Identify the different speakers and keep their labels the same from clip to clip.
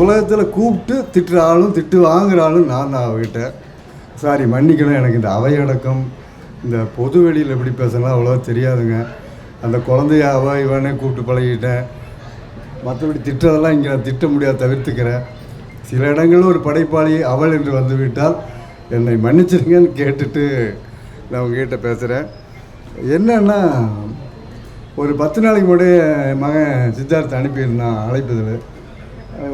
Speaker 1: உலகத்தில் கூப்பிட்டு திட்டுற ஆளும் திட்டு வாங்குற ஆளும் நான் தான் அவகிட்ட. சாரி மன்னிக்கணும். எனக்கு இந்த அவையடக்கம் இந்த பொது வெளியில் எப்படி பேசலாம் அவ்வளோ தெரியாதுங்க. அந்த குழந்தைய அவ இவனே கூப்பிட்டு பழகிட்டேன். மற்றபடி திட்டுறதெல்லாம் இங்கே நான் திட்ட முடியாது தவிர்த்துக்கிறேன். சில இடங்களில் ஒரு படைப்பாளி அவள் என்று வந்துவிட்டால் என்னை மன்னிச்சிருங்கன்னு கேட்டுட்டு நான் உங்ககிட்ட பேசுகிறேன் என்னன்னா ஒரு பத்து நாளைக்கு முன்னாடி என் மகன் சித்தார்த் அனுப்பியிருந்தான் அழைப்பதில்.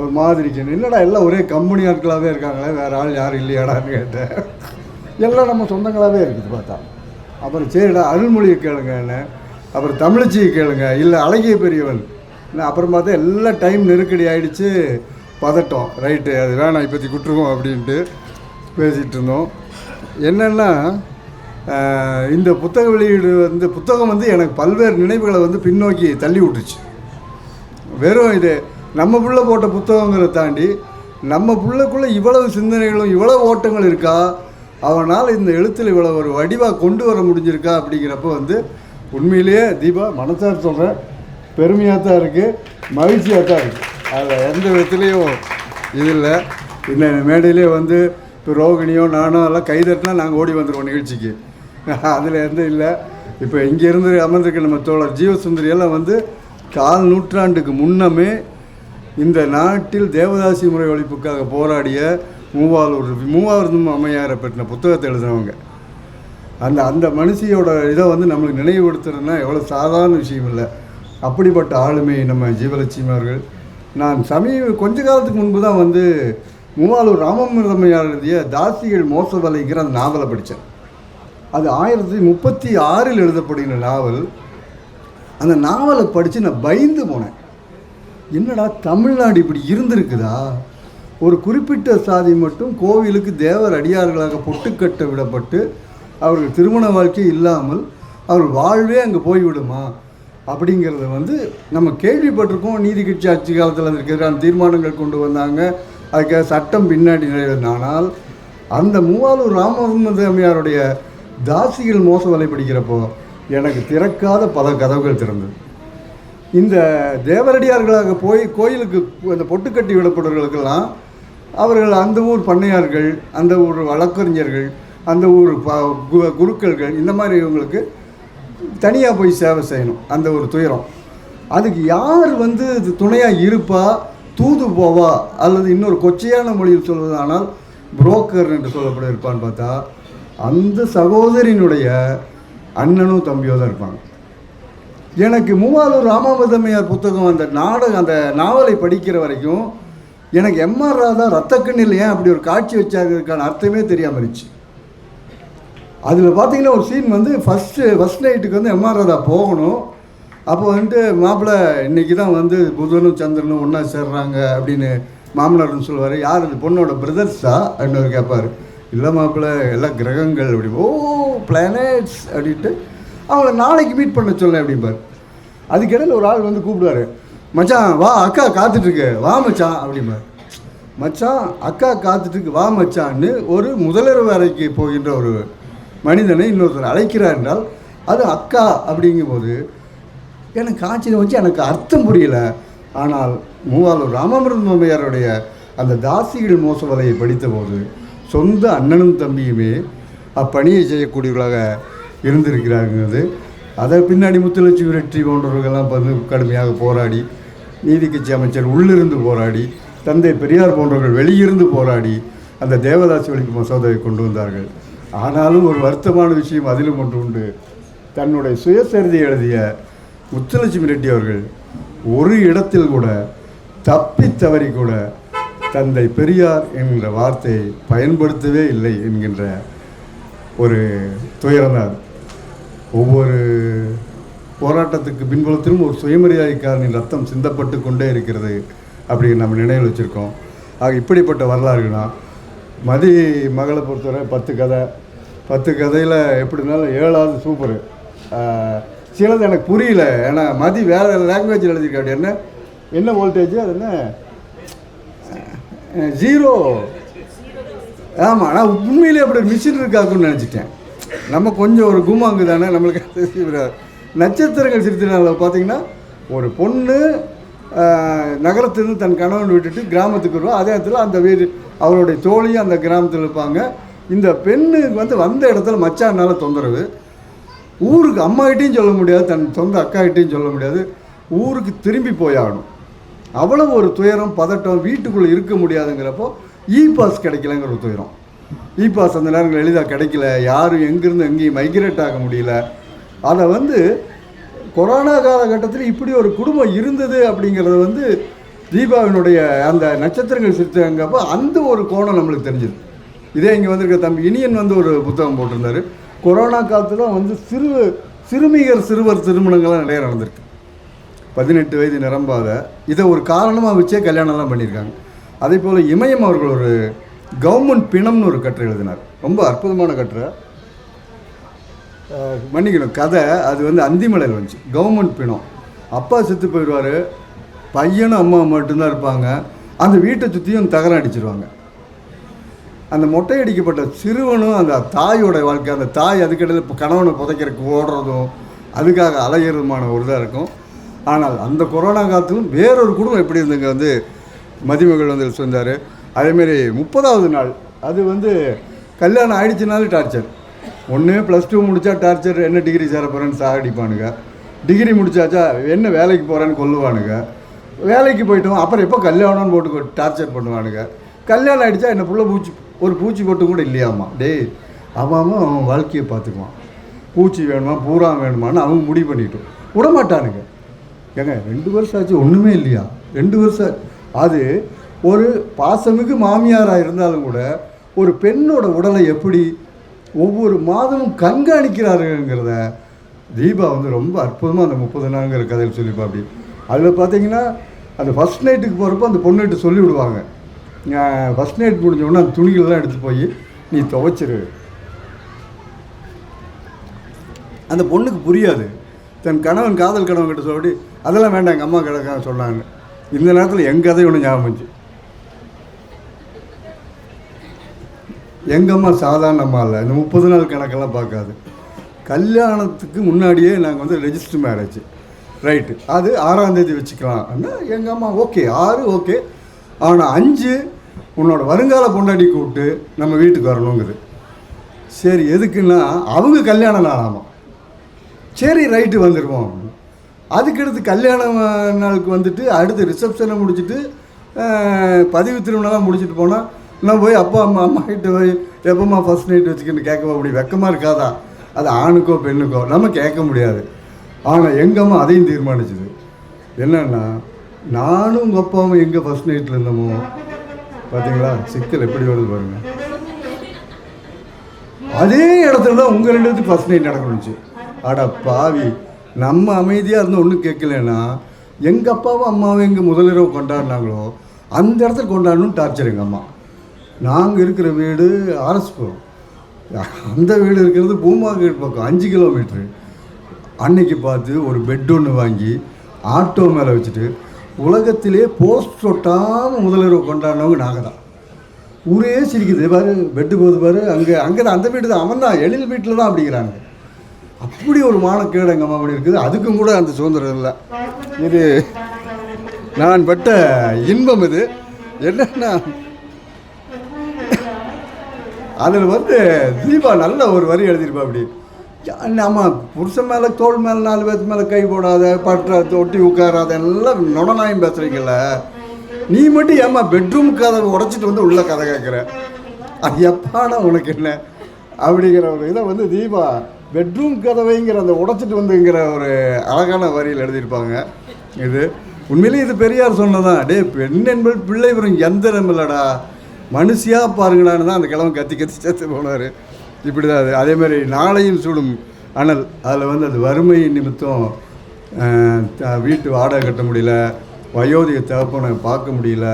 Speaker 1: ஒரு மாதிரி என்னடா எல்லாம் ஒரே கம்பெனி ஆட்களாகவே இருக்காங்களே? வேறு ஆள் யாரும் இல்லையாடான்னு கேட்டேன். எல்லாம் நம்ம சொந்தங்களாகவே இருக்குது பார்த்தா. அப்புறம் சரிடா அருள்மொழியை கேளுங்கன்னு அப்புறம் தமிழச்சியை கேளுங்க. இல்லை அழகிய பெரியவன். அப்புறம் பார்த்தா எல்லாம் டைம் நெருக்கடி ஆகிடுச்சு பதட்டம். ரைட்டு அது வேணாம் இப்போத்தி விட்டுருவோம் அப்படின்ட்டு பேசிகிட்டு இருந்தோம். என்னென்னா இந்த புத்தக வெளியீடு வந்து புத்தகம் வந்து எனக்கு பல்வேறு நினைவுகளை வந்து பின்னோக்கி தள்ளி விட்டுச்சு. வெறும் இது நம்ம புள்ள போட்ட புத்தகங்களை தாண்டி நம்ம புள்ளைக்குள்ளே இவ்வளவு சிந்தனைகளும் இவ்வளவு ஓட்டங்கள் இருக்கா? அவனால் இந்த எழுத்தில் இவ்வளோ ஒரு வடிவாக கொண்டு வர முடிஞ்சிருக்கா அப்படிங்கிறப்ப வந்து உண்மையிலேயே தீபா மனசார் சொல்கிறேன் பெருமையாக தான் இருக்குது மகிழ்ச்சியாக தான் இருக்குது அதில் எந்த விதத்துலேயும் இது இல்லை. இந்த மேடையிலே வந்து இப்போ ரோகிணியோ நானோ எல்லாம் கைதட்டினா நாங்கள் ஓடி வந்துடுவோம் நிகழ்ச்சிக்கு. அதில் எந்த இல்லை. இப்போ இங்கேருந்து அமர்ந்திருக்க நம்ம தோழர் ஜீவசுந்தரி எல்லாம் வந்து கால் நூற்றாண்டுக்கு முன்னமே இந்த நாட்டில் தேவதாசி முறை ஒழிப்புக்காக போராடிய மூவாலூர் மூவாவதும் அம்மையாரை பற்றின புத்தகத்தை எழுதினவங்க. அந்த அந்த மனுஷியோட இதை வந்து நம்மளுக்கு நினைவுபடுத்துறதுன்னா எவ்வளோ சாதாரண விஷயம் இல்லை. அப்படிப்பட்ட ஆளுமை நம்ம ஜீவலட்சுமி அவர்கள் நான் சமீப கொஞ்ச காலத்துக்கு முன்பு தான் வந்து மூவாலூர் ராமமிருதமையார் எழுதிய தாசிகள் மோசவலைங்கிற அந்த நாவலை படித்தேன். அது ஆயிரத்தி முப்பத்தி ஆறில் எழுதப்படுகிற நாவல். அந்த நாவலை படித்து நான் பயந்து போனேன். என்னடா தமிழ்நாடு இப்படி இருந்திருக்குதா? ஒரு குறிப்பிட்ட சாதி மட்டும் கோவிலுக்கு தேவர் அடியார்களாக பொட்டுக்கட்ட விடப்பட்டு அவர்கள் திருமண வாழ்க்கை இல்லாமல் அவர்கள் வாழ்வே அங்கே போய்விடுமா? அப்படிங்கிறத வந்து நம்ம கேள்விப்பட்டிருக்கோம். நீதி கட்சி ஆட்சி காலத்தில் அதுக்கு எதிரான தீர்மானங்கள் கொண்டு வந்தாங்க. அதுக்கு சட்டம் பின்னாடி நிறைவேறினால் அந்த மூவாலூர் ராமநாத தாசிகள் மோச வலை எனக்கு திறக்காத பல கதவுகள் திறந்தது. இந்த தேவரடியார்களாக போய் கோயிலுக்கு அந்த பொட்டுக்கட்டி விடப்படுறவர்களுக்கெல்லாம் அவர்கள் அந்த ஊர் பண்ணையார்கள் அந்த ஊர் வழக்கறிஞர்கள் அந்த ஊர் ப கு- குருக்கள்கள் இந்த மாதிரி இவங்களுக்கு தனியாக போய் சேவை செய்யணும் அந்த ஒரு துயரம். அதுக்கு யார் வந்து துணையாக இருப்பா தூது போவா அல்லது இன்னொரு கொச்சையான மொழியில் சொல்வதானால் புரோக்கர் என்று சொல்லப்பட இருப்பான்னு பார்த்தா அந்த சகோதரியினுடைய அண்ணனும் தம்பியோ தான் இருப்பாங்க. எனக்கு மூவாலூர் ராமாவதமையார் புத்தகம் அந்த நாடகம் அந்த நாவலை படிக்கிற வரைக்கும் எனக்கு எம்ஆர் ராதா ரத்தக்கண்ணில் ஏன் அப்படி ஒரு காட்சி வச்சாங்கிறதுக்கான அர்த்தமே தெரியாமல் இருந்துச்சு. அதில் பார்த்தீங்கன்னா ஒரு சீன் வந்து ஃபஸ்ட்டு ஃபஸ்ட் நைட்டுக்கு வந்து எம்ஆர் ராதா போகணும். அப்போ வந்துட்டு மாப்பிள்ளை இன்னைக்கு தான் வந்து புதனும் சந்திரனும் ஒன்றா சேர்றாங்க அப்படின்னு மாமனார்னு சொல்லுவார். யார் அது? பொண்ணோட பிரதர்ஸா? அப்படின்னு அவர் கேட்பார் இல்லை மாப்பிள்ளை எல்லாம் கிரகங்கள் அப்படி. ஓ பிளானட்ஸ் அப்படின்ட்டு அவங்கள நாளைக்கு மீட் பண்ண சொல்ல அப்படிம்பார் அதுக்கிடையில் ஒரு ஆள் வந்து கூப்பிடுவார். மச்சான் வா அக்கா காத்துட்ருக்கு வா மச்சான் அப்படிம்பார் மச்சான் அக்கா காத்துட்ருக்கு வா மச்சான்னு ஒரு முதலிரவு அறைக்கு போகின்ற ஒரு மனிதனை இன்னொருத்தர் அழைக்கிறார் என்றால் அது அக்கா அப்படிங்கும்போது எனக்கு ஆச்சரியம் வச்சு எனக்கு அர்த்தம் புரியல. ஆனால் மூவாலூர் ராமமிருந்தமையாருடைய அந்த தாசிகள் மோசவலையை படித்தபோது சொந்த அண்ணனும் தம்பியுமே அப்பணியை செய்யக்கூடியவர்களாக இருந்திருக்கிறாங்கிறது அதை பின்னாடி முத்துலட்சுமி வெற்றி போன்றவர்கள்லாம் வந்து கடுமையாக போராடி நீதி கட்சி அமைச்சர் உள்ளிருந்து போராடி தந்தை பெரியார் போன்றவர்கள் வெளியிருந்து போராடி அந்த தேவதாசி ஒழிப்பு மசோதாவை கொண்டு வந்தார்கள். ஆனாலும் ஒரு வருத்தமான விஷயம் அதிலும் ஒன்று உண்டு. தன்னுடைய சுயசரிதை எழுதிய முத்துலட்சுமி ரெட்டி அவர்கள் ஒரு இடத்தில் கூட தப்பி தவறி கூட தந்தை பெரியார் என்கிற வார்த்தையை பயன்படுத்தவே இல்லை என்கின்ற ஒரு துயரம்தான் ஒவ்வொரு போராட்டத்துக்கு பின்புலத்திலும் ஒரு சுயமரியாதைக்காரனின் ரத்தம் சிந்தப்பட்டு கொண்டே இருக்கிறது அப்படின்னு நம்ம நினைவில் வச்சுருக்கோம். ஆக இப்படிப்பட்ட வரலாறுனா மதி மகளை பொறுத்தவரை பத்து கதை. பத்து கதையில் எப்படினாலும் ஏழாவது சூப்பரு சிலது எனக்கு புரியல. ஏன்னா மதி வேறு லாங்குவேஜில் எழுதியிருக்காரு. என்ன? என்ன வோல்டேஜ் அது என்ன? ஜீரோ ஆமாம் ஆனால் உண்மையிலே அப்படி மிஷின் இருக்காக்குன்னு நினச்சிட்டேன். நம்ம கொஞ்சம் ஒரு குமாங்கு தானே நம்மளுக்கு நட்சத்திரங்கள் சிரித்தினால பார்த்தீங்கன்னா ஒரு பொண்ணு நகரத்திலிருந்து தன் கணவன் விட்டுட்டு கிராமத்துக்கு வருவா. அதே இடத்துல அந்த வீடு அவருடைய தோழியும் அந்த கிராமத்தில் இருப்பாங்க. இந்த பெண்ணுக்கு வந்து வந்த இடத்துல மச்சானால தொந்தரவு. ஊருக்கு அம்மாகிட்டையும் சொல்ல முடியாது தன் சொந்த அக்காகிட்டையும் சொல்ல முடியாது. ஊருக்கு திரும்பி போயாகணும் அவ்வளவு ஒரு துயரம் பதட்டம் வீட்டுக்குள்ளே இருக்க முடியாதுங்கிறப்போ இ பாஸ் கிடைக்கலங்கிற ஒரு துயரம். இ பாஸ் அந்த நேரங்கள் எளிதாக கிடைக்கல. யாரும் எங்கேருந்து எங்கேயும் மைக்ரேட் ஆக முடியல. அதை வந்து கொரோனா காலகட்டத்தில் இப்படி ஒரு குடும்பம் இருந்தது அப்படிங்கிறது வந்து தீபாவினுடைய அந்த நட்சத்திரங்கள் சிரித்தங்கப்போ அந்த ஒரு கோணம் நம்மளுக்கு தெரிஞ்சுது. இதே இங்கே வந்திருக்க தம்பி இனியன் வந்து ஒரு புத்தகம் போட்டிருந்தாரு. கொரோனா காலத்தில் வந்து சிறு சிறுமிகர் சிறுவர் திருமணங்கள்லாம் நிறைய நடந்திருக்கு. பதினெட்டு வயது நிரம்பாத. இதை ஒரு காரணமாக வச்சே கல்யாணம்லாம் பண்ணியிருக்காங்க. அதே போல் இமயம் அவர்கள் ஒரு கவர்மெண்ட் பிணம்னு ஒரு கட்டுரை எழுதினார். ரொம்ப அற்புதமான கட்டுரை. மன்னிக்கணும் கதை அது வந்து அந்திமலையில் வந்துச்சு. கவர்மெண்ட் பிணம். அப்பா செத்து போயிடுவார். பையனும் அம்மா மட்டும்தான் இருப்பாங்க. அந்த வீட்டை சுற்றியும் தகரம் அடிச்சிருவாங்க. அந்த மொட்டை அடிக்கப்பட்ட சிறுவனும் அந்த தாயோட வாழ்க்கை அந்த தாய் அதுக்கிடையில் இப்போ கணவனை புதைக்கிறதுக்கு ஓடுறதும் அதுக்காக அலையிறதுமான ஒரு இதாக இருக்கும். ஆனால் அந்த கொரோனா காலத்திலும் வேறொரு குடும்பம் எப்படி இருந்துங்க வந்து மதிமகள் வந்து சொன்னார். அதேமாரி முப்பதாவது நாள். அது வந்து கல்யாணம் ஆயிடுச்சுனாலும் டார்ச்சர் ஒன்று ப்ளஸ் டூ முடித்தா டார்ச்சர் என்ன டிகிரி சேர போகிறேன்னு சாகடிப்பானுங்க டிகிரி முடிச்சாச்சா என்ன வேலைக்கு போகிறேன்னு கொல்லுவானுங்க. வேலைக்கு போயிட்டோம் அப்புறம் எப்போ கல்யாணம்னு போட்டு டார்ச்சர் பண்ணுவானுங்க. கல்யாணம் ஆகிடுச்சா என்ன புள்ள பூச்சி ஒரு பூச்சி போட்டு கூட இல்லையாம்மா டேய் அவன் அவன் அவன் வாழ்க்கையை பார்த்துக்குவான். பூச்சி வேணுமா பூரா வேணுமான்னு அவங்க முடிவு பண்ணிட்டோம். விடமாட்டானுங்க. ஏங்க ரெண்டு வருஷம் ஆச்சு ஒன்றுமே இல்லையா? ரெண்டு வருஷம் அது ஒரு பாசமிகு மாமியாராக இருந்தாலும் கூட ஒரு பெண்ணோட உடலை எப்படி ஒவ்வொரு மாதமும் கண்காணிக்கிறாருங்கிறத தீபா வந்து ரொம்ப அற்புதமாக அந்த முப்பது நாளுங்கிற கதையில் சொல்லிப்பா அப்படி. அதில் பார்த்தீங்கன்னா அந்த ஃபஸ்ட் நைட்டுக்கு போகிறப்போ அந்த பொண்ணுகிட்ட சொல்லி விடுவாங்க. ஃபஸ்ட் நைட் முடிஞ்ச உடனே அந்த துணிகள்லாம் எடுத்து போய் நீ துவைச்சிரு. அந்த பொண்ணுக்கு புரியாது. தன் கணவன் காதல் கணவன் கிட்ட சொல்லி அதெல்லாம் வேண்டாம் எங்கள் அம்மா கிடக்க சொன்னாங்க. இந்த நேரத்தில் என் கதை ஒன்று ஞாபகம் எங்கம்மா எங்கள் அம்மா இல்லை இந்த முப்பது நாள் கணக்கெல்லாம் பார்க்காது. கல்யாணத்துக்கு முன்னாடியே நாங்கள் வந்து ரெஜிஸ்டர் மேரேஜ் ரைட்டு அது ஆறாம் தேதி வச்சுக்கலாம். எங்கள் அம்மா ஓகே ஆறு ஓகே ஆனால் அஞ்சு உன்னோட வருங்கால பொண்டாடி கூப்பிட்டு நம்ம வீட்டுக்கு வரணுங்குது. சரி எதுக்குன்னா அவங்க கல்யாணம் நாளாமா சரி ரைட்டு வந்துடுவோம் அதுக்கடுத்து கல்யாண நாளுக்கு வந்துட்டு அடுத்து ரிசப்ஷனை முடிச்சுட்டு பதிவு திருமணம்லாம் முடிச்சுட்டு போனால் நான் போய் அப்பா அம்மா அம்மா கிட்ட போய் எப்பம்மா ஃபர்ஸ்ட் நைட் வச்சுக்கின்னு கேட்கவும் அப்படி வெக்கமாக இருக்காதா? அது ஆணுக்கோ பெண்ணுக்கோ நம்ம கேட்க முடியாது. ஆனால் எங்கள் அம்மா அதையும் தீர்மானிச்சுது. என்னன்னா நானும் உங்கள் அப்பாவும் எங்கே ஃபர்ஸ்ட் நைட்டில் இருந்தோமோ? பார்த்தீங்களா சிக்கல் எப்படி வருது பாருங்க. அதே இடத்துல தான் உங்கள் ரெண்டு பேத்துக்கு ஃபர்ஸ்ட் நைட் நடக்கணுச்சு அட பாவி. நம்ம அமைதியாக இருந்து ஒன்றும் கேட்கலன்னா எங்கள் அப்பாவும் அம்மாவும் எங்கள் முதலிரவு கொண்டாடினாங்களோ அந்த இடத்துல கொண்டாடணும் டார்ச்சர் எங்கள் அம்மா. நாங்கள் இருக்கிற வீடு ஆர்எஸ்புரம். அந்த வீடு இருக்கிறது பூமாகேட் பக்கம் அஞ்சு கிலோமீட்ரு அன்னைக்கு பார்த்து ஒரு பெட் ஒன்று வாங்கி ஆட்டோ மேலே வச்சுட்டு உலகத்திலே போஸ்ட் ஒட்டாமல் முதலிரவு கொண்டாடினவங்க நாங்கள் தான் ஊரே சிரிக்குது பாரு பெட்டு போகுது பாரு அங்கே அங்கே தான் அந்த வீடு தான் அவன் தான் எழில் வீட்டில் தான் அப்படிங்கிறாங்க. அப்படி ஒரு மானக்கேடு எங்கள் அம்மா அப்படி இருக்குது. அதுக்கும் கூட அந்த சுதந்திரம் இல்லை. இது நான் பட்ட இன்பம் இது. என்னன்னா அதில் வந்து தீபா நல்ல ஒரு வரி எழுதியிருப்பா அப்படி. நம்ம புருஷன் மேலே தோல் மேலே நாலு பேர்த்து மேலே கை போடாத பற்ற ஒட்டி உட்காராத எல்லாம் நொடநாயம் பேசுகிறீங்கள நீ மட்டும் ஏம்மா பெட்ரூம் கதவை உடைச்சிட்டு வந்து உள்ள கதை கேட்குற அது எப்பானா உனக்கு என்ன? அப்படிங்கிற ஒரு இதை வந்து தீபா பெட்ரூம் கதவைங்கிற அந்த உடச்சிட்டு வந்துங்கிற ஒரு அழகான வரியில் எழுதியிருப்பாங்க. இது உண்மையிலேயே இது பெரியார் சொன்னதான் டே பெண் என்பது பிள்ளை வரும் எந்திரம் இல்லைடா. மனுஷியாக பாருங்கடான்னு தான் அந்த கிழமை கத்தி கத்தி சேர்த்து போனார். இப்படி தான் அது. அதே மாதிரி நாளையும் சுடும் அனல். அதில் வந்து அது வறுமை நிமித்தம் த- வீட்டு வாடகை கட்ட முடியல வயோதிக தகப்பனை பார்க்க முடியல.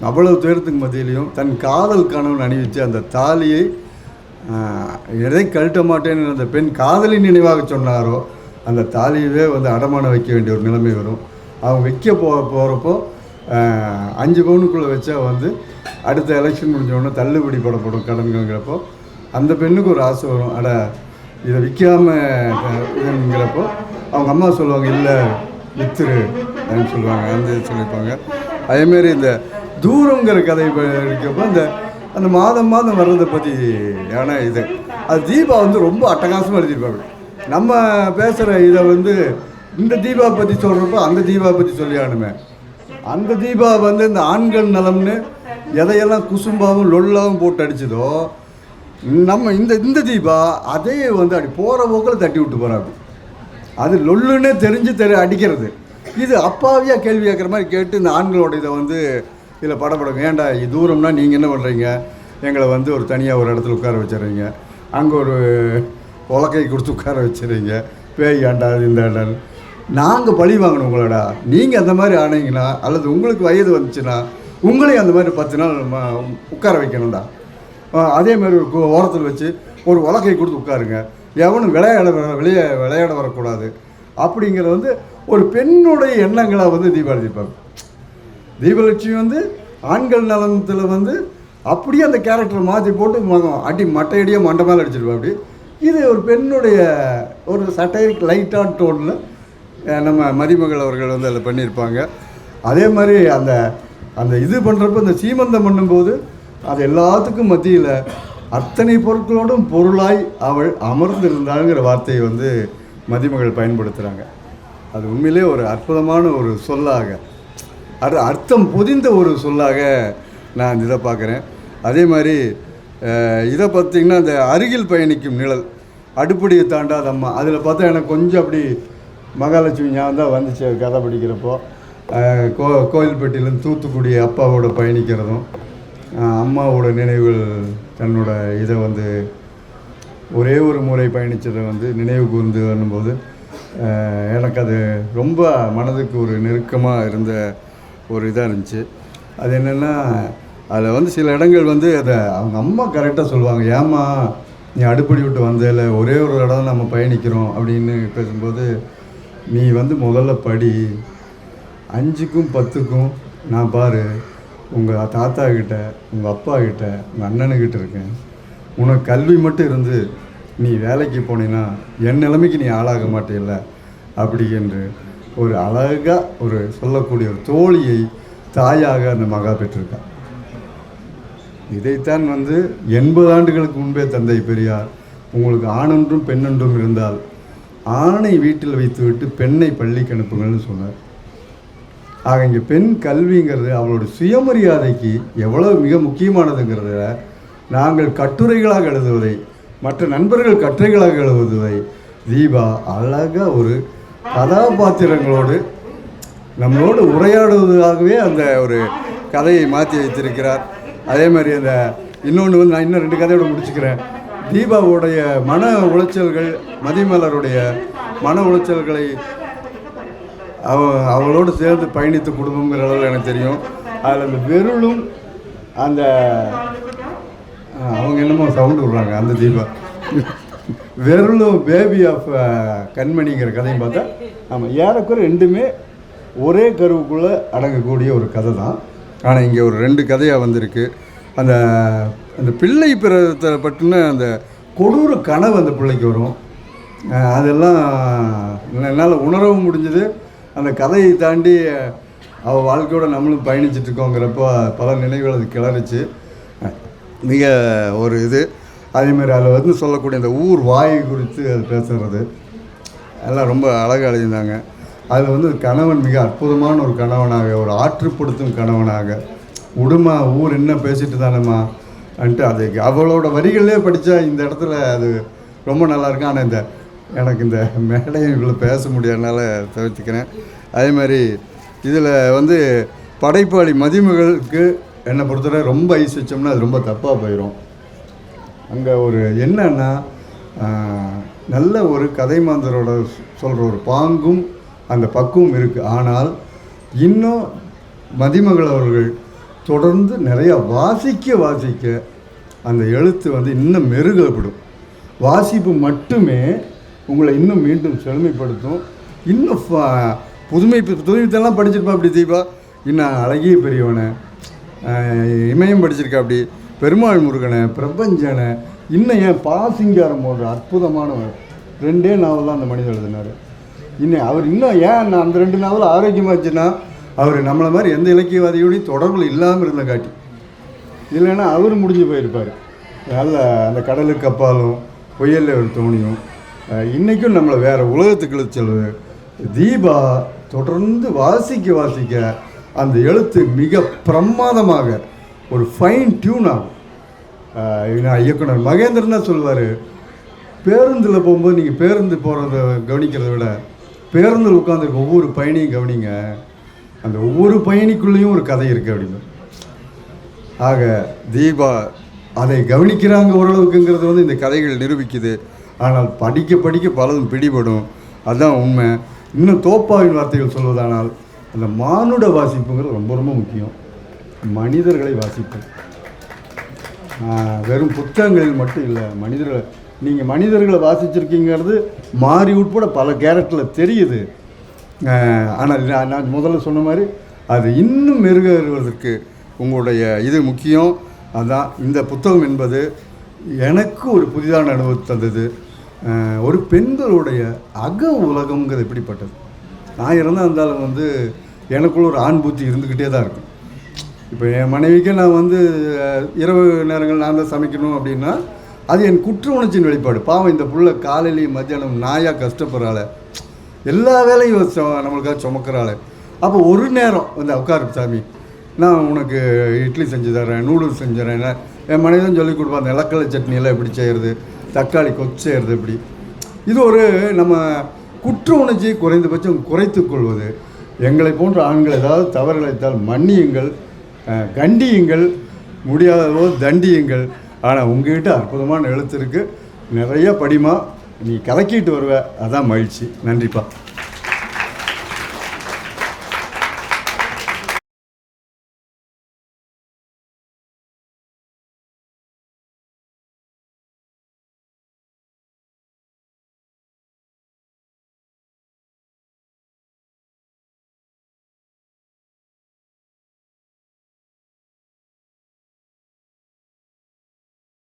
Speaker 1: அவ்வளவு துயரத்துக்கு மத்தியிலையும் தன் காதல் கணவன் அணிவித்து அந்த தாலியை எதை கழட்ட மாட்டேன்னு அந்த பெண் காதலின் நினைவாக சொன்னாரோ அந்த தாலியவே வந்து அடமானம் வைக்க வேண்டிய ஒரு நிலைமை வரும். அவங்க வைக்க போ போகிறப்போ அஞ்சு பவுனுக்குள்ளே வச்சா வந்து அடுத்த எலெக்ஷன் முடிஞ்சவொடனே தள்ளுபடி போடப்படும் கடன்கிறப்போ அந்த பெண்ணுக்கு ஒரு ஆசை வரும். அட இதை விற்காமங்கிறப்போ அவங்க அம்மா சொல்லுவாங்க இல்லை வித்துரு அப்படின்னு சொல்லுவாங்க. அந்த சொல்லியிருப்பாங்க. அதேமாரி இந்த தூரங்கிற கதை இருக்கப்போ அந்த அந்த மாதம் மாதம் வர்றதை பற்றி ஏன்னா இது அது தீபா வந்து ரொம்ப அட்டகாசமாக எழுதியிருப்பாங்க. நம்ம பேசுகிற இதை வந்து இந்த தீபா பற்றி சொல்கிறப்போ அந்த தீபா பற்றி சொல்லியானுமே. அந்த தீபா வந்து இந்த ஆண்கள் நலம்னு எதையெல்லாம் குசும்பாவும் லொல்லாவும் போட்டு அடிச்சதோ நம்ம இந்த இந்த தீபா அதே வந்து அப்படி போகிற போக்கில் தட்டி விட்டு போகிறாங்க அது லொல்லுன்னே தெரிஞ்சு தெரி அடிக்கிறது. இது அப்பாவியாக கேள்வி கேட்குற மாதிரி கேட்டு இந்த ஆண்களோட இதை வந்து இதில் படப்படங்க. ஏன்டா இது தூரம்னா நீங்கள் என்ன பண்ணுறீங்க எங்களை வந்து ஒரு தனியாக ஒரு இடத்துல உட்கார வச்சிடுறீங்க. அங்கே ஒரு உலக்கை கொடுத்து உட்கார வச்சிடுறீங்க. பேய் ஆண்டாது இந்த ஆண்டாள் நாங்கள் பழி வாங்கணும் உங்களோட. நீங்கள் அந்த மாதிரி ஆனீங்கன்னா அல்லது உங்களுக்கு வயது வந்துச்சுன்னா உங்களையும் அந்த மாதிரி பத்து நாள் உட்கார வைக்கணும்டா. அதே மாதிரி ஒரு ஓரத்தில் வச்சு ஒரு உலக்கை கொடுத்து உட்காருங்க. எவனும் விளையாட வர- வெளியே விளையாட வரக்கூடாது. அப்படிங்கிறது வந்து ஒரு பெண்ணுடைய எண்ணங்களை வந்து தீபாவளி தீபம். தீபலட்சுமி வந்து ஆண்கள் நலனத்தில் வந்து அப்படியே அந்த கேரக்டரை மாற்றி போட்டு ம- அடி மட்டையடியே மண்டை மேலே அடிச்சிருப்பா அப்படி. இது ஒரு பெண்ணுடைய ஒரு சட்டைரிக் லைட்டான டோனில் நம்ம மதிமகள் அவர்கள் வந்து அதில் பண்ணியிருப்பாங்க. அதே மாதிரி அந்த அந்த இது பண்ணுறப்ப இந்த சீமந்தம் பண்ணும்போது அது எல்லாத்துக்கும் மத்தியில் அத்தனை பொருட்களோடும் பொருளாய் அவள் அமர்ந்திருந்தாளுங்கிற வார்த்தையை வந்து மதிமகள் பயன்படுத்துகிறாங்க அது உண்மையிலே ஒரு அற்புதமான ஒரு சொல்லாக அது அர்த்தம் பொதிந்த ஒரு சொல்லாக நான் இதை பார்க்குறேன். அதே மாதிரி இதை பார்த்தீங்கன்னா அந்த அருகில் பயணிக்கும் நிழல் அடுப்படியை தாண்டாத அம்மா அதில் பார்த்தா எனக்கு கொஞ்சம் அப்படி மகாலட்சுமி ஞாபகம் தான் வந்துச்சு கதை படிக்கிறப்போ. கோ கோயில்பட்டியிலேருந்து தூத்துக்குடி அப்பாவோட பயணிக்கிறதும் அம்மாவோட நினைவுகள் தன்னோட இதை வந்து ஒரே ஒரு முறை பயணித்ததை வந்து நினைவு கூர்ந்து வரும்போது எனக்கு அது ரொம்ப மனதுக்கு ஒரு நெருக்கமாக இருந்த ஒரு இதாக இருந்துச்சு. அது என்னென்னா அதில் வந்து சில இடங்கள் வந்து அதை அவங்க அம்மா கரெக்டாக சொல்லுவாங்க. ஏம்மா நீ அடுப்படி விட்டு வந்ததில்ல ஒரே ஒரு இடம் நம்ம பயணிக்கிறோம் அப்படின்னு பேசும்போது நீ வந்து முதல்ல படி. அஞ்சுக்கும் பத்துக்கும் நான் பாரு உங்கள் தாத்தா கிட்ட உங்கள் அப்பா கிட்ட உங்கள் அண்ணனுக்கிட்ட இருக்கேன். உனக்கு கல்வி மட்டும் இருந்து நீ வேலைக்கு போனீன்னா என் நிலைமைக்கு நீ ஆளாக மாட்டேல்ல. அப்படி என்று ஒரு அழகாக ஒரு சொல்லக்கூடிய ஒரு தோழியை தாயாக அந்த மகா பெற்றிருக்கா. இதைத்தான் வந்து எண்பது ஆண்டுகளுக்கு முன்பே தந்தை பெரியார் உங்களுக்கு ஆணொன்றும் பெண்ணொன்றும் இருந்தால் ஆணை வீட்டில் வைத்துவிட்டு பெண்ணை பள்ளிக்கு அனுப்புங்கள்னு சொன்னார். ஆக இங்கே பெண் கல்விங்கிறது அவளோட சுயமரியாதைக்கு எவ்வளோ மிக முக்கியமானதுங்கிறத நாங்கள் கட்டுரைகளாக எழுதுவதை மற்ற நண்பர்கள் கட்டுரைகளாக எழுதுவதை தீபா அழகாக ஒரு கதாபாத்திரங்களோடு நம்மளோடு உரையாடுவதாகவே அந்த ஒரு கதையை மாற்றி வைத்திருக்கிறார். அதே மாதிரி அந்த இன்னொன்று வந்து நான் இன்னும் ரெண்டு கதையோடு முடிச்சுக்கிறேன். தீபாவுடைய மன உளைச்சல்கள் மதிமலருடைய மன உளைச்சல்களை அவ அவளோடு சேர்ந்து பயணித்த குடும்பங்கிற அளவில் எனக்கு தெரியும். அதில் அந்த வெருளும் அந்த அவங்க என்னமோ சவுண்டு விடுறாங்க அந்த தீபா. வெருளும் பேபி ஆஃப் கண்மணிங்கிற கதையும் பார்த்தா ஆமாம் ஏறக்குறை ரெண்டுமே ஒரே கருவுக்குள்ளே அடங்கக்கூடிய ஒரு கதை தான் ஆனால் இங்கே ஒரு ரெண்டு கதையாக வந்திருக்கு. அந்த அந்த பிள்ளை பிறத்தை பற்றின அந்த கொடூர கனவு அந்த பிள்ளைக்கு வரும். அதெல்லாம் என்னால் உணரவும் முடிஞ்சது. அந்த கதையை தாண்டி அவள் வாழ்க்கையோட நம்மளும் பயணிச்சிட்ருக்கோங்கிறப்போ பல நினைவுகள் அது கிளறிச்சு. மிக ஒரு இது. அதேமாதிரி அதில் வந்து சொல்லக்கூடிய அந்த ஊர் வாயு குறித்து அது பேசுகிறது எல்லாம் ரொம்ப அழகாக எழுதியிருந்தாங்க. அதில் வந்து கணவன் மிக அற்புதமான ஒரு கணவனாக ஒரு ஆற்றுப்படுத்தும் கணவனாக. உடுமா ஊர் என்ன பேசிட்டு தானேம்மா அன்ட்டு அது அவளோட வரிகளே படித்தா இந்த இடத்துல அது ரொம்ப நல்லாயிருக்கும். ஆனால் இந்த எனக்கு இந்த மேடைகளை பேச முடியாதனால தவிர்த்துக்கிறேன். அதே மாதிரி இதில் வந்து படைப்பாளி மதிமகளுக்கு என்னை பொறுத்தவரை ரொம்ப ஐஸ் வச்சோம்னா அது ரொம்ப தப்பாக போயிடும் அங்கே ஒரு என்னன்னா நல்ல ஒரு கதை மாந்தரோட சொல்கிற ஒரு பாங்கும் அந்த பக்குவம் இருக்குது ஆனால் இன்னும் மதிமகள் அவர்கள் தொடர்ந்து நிறையா வாசிக்க வாசிக்க அந்த எழுத்து வந்து இன்னும் மெருகப்படும் வாசிப்பு மட்டுமே உங்களை இன்னும் மீண்டும் செழுமைப்படுத்தும். இன்னும் ஃப- புதுமை புதுமைத்தெல்லாம் படிச்சிருப்பா அப்படி தீபா? இன்னும் அழகிய பெரியவனை. இமயம் படிச்சிருக்கா அப்படி? பெருமாள் முருகனை பிரபஞ்சனை. இன்னும் ஏன் பாசிங்காரம் போன்ற அற்புதமான ரெண்டே நாவல் தான் அந்த மனிதன் எழுதினார். இன்னும் அவர் இன்னும் ஏன் நான் அந்த ரெண்டு நாவல் ஆரோக்கியமாக இருந்துச்சுன்னா அவர் நம்மளை மாதிரி எந்த இலக்கியவாதியோடையும் தொடர்பில் இல்லாமல் இருந்த காட்டி. இல்லைன்னா அவர் முடிஞ்சு போயிருப்பார். நல்ல அந்த கடலுக்கு அப்பாலும் புயலில் ஒரு தோணியும் இன்றைக்கும் நம்மளை வேறு உலகத்துக்கு இழுத்து செல்வது. தீபா தொடர்ந்து வாசிக்க வாசிக்க அந்த எழுத்து மிக பிரமாதமாக ஒரு ஃபைன் டியூன் ஆகும். நான் இயக்குனர் மகேந்திரன் தான் சொல்லுவார் பேருந்தில் போகும்போது நீங்கள் பேருந்து போகிறத கவனிக்கிறத விட பேருந்தில் உட்காந்துருக்க ஒவ்வொரு பயணியும் கவனிங்க. அந்த ஒவ்வொரு பயணிக்குள்ளேயும் ஒரு கதை இருக்குது அப்படின்னு. ஆக தீபா அதை கவனிக்கிறாங்க ஓரளவுக்குங்கிறது வந்து இந்த கதைகள் நிரூபிக்குது. ஆனால் படிக்க படிக்க பலதும் பிடிபடும். அதுதான் உண்மை. இன்னும் தோப்பாவின் வார்த்தைகள் சொல்வதானால் அந்த மானுட வாசிப்புங்கிறது ரொம்ப ரொம்ப முக்கியம். மனிதர்களை வாசிப்போம் வெறும் புத்தகங்களில் மட்டும் இல்லை மனிதர்களை நீங்கள் மனிதர்களை வாசிச்சிருக்கீங்கிறது மாறி உட்பட பல கேரக்டரில் தெரியுது. ஆனால் நான் நான் முதல்ல சொன்ன மாதிரி அது இன்னும் மெருகேறுவதற்கு உங்களுடைய இது முக்கியம். அதான் இந்த புத்தகம் என்பது எனக்கு ஒரு புதிதான அனுபவத்தை தந்தது. ஒரு பெண்களுடைய அக உலகம்ங்கிறது எப்படிப்பட்டது? நான் இருந்தால் இருந்தாலும் வந்து எனக்குள்ள ஒரு ஆண் பூத்தி இருந்துக்கிட்டே தான் இருக்கும். இப்போ என் மனைவிக்கு நான் வந்து இரவு நேரங்கள் நான் தான் சமைக்கணும் அப்படின்னா அது என் குற்ற உணர்ச்சியின் வெளிப்பாடு. பாவம் இந்த புள்ள காலையிலையும் மத்தியானம் நாயாக கஷ்டப்படுறாள். எல்லா வேலையும் சு- நம்மளுக்காக சுமக்கிறாள். அப்போ ஒரு நேரம் வந்து உட்காரு சாமி. நான் உனக்கு இட்லி செஞ்சு தரேன் நூடுல்ஸ் செஞ்சு தரேன் என் மனைவியும் சொல்லி கொடுப்பா அந்த இலக்கலை சட்னியெல்லாம் எப்படி செய்கிறது தக்காளி கொச்சு செய்கிறது எப்படி? இது ஒரு நம்ம குற்ற உணர்ச்சியை குறைந்தபட்சம் குறைத்து கொள்வது. எங்களை போன்ற ஆண்கள் ஏதாவது தவறுகளைத்தால் மன்னியுங்கள் கண்டியுங்கள் முடியாத போது தண்டியுங்கள். ஆனால் உங்ககிட்ட அற்புதமான எழுத்து இருக்குது நிறைய படிமா நீ கலக்கிட்டு வருவ. அதான் மகிழ்ச்சி. நன்றிப்பா.